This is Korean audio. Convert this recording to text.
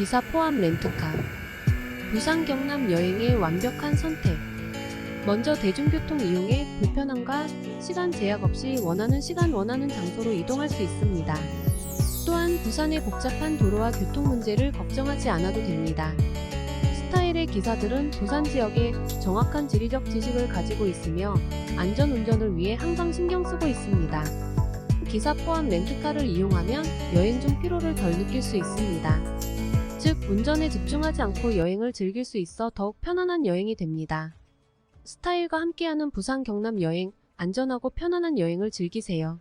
기사 포함 렌트카. 부산 경남 여행의 완벽한 선택. 먼저 대중교통 이용에 불편함과 시간 제약 없이 원하는 시간 원하는 장소로 이동할 수 있습니다. 또한 부산의 복잡한 도로와 교통 문제를 걱정하지 않아도 됩니다. 스타일의 기사들은 부산 지역에 정확한 지리적 지식을 가지고 있으며 안전 운전을 위해 항상 신경 쓰고 있습니다. 기사 포함 렌트카를 이용하면 여행 중 피로를 덜 느낄 수 있습니다. 즉, 운전에 집중하지 않고 여행을 즐길 수 있어 더욱 편안한 여행이 됩니다. 스타일과 함께하는 부산 경남 여행, 안전하고 편안한 여행을 즐기세요.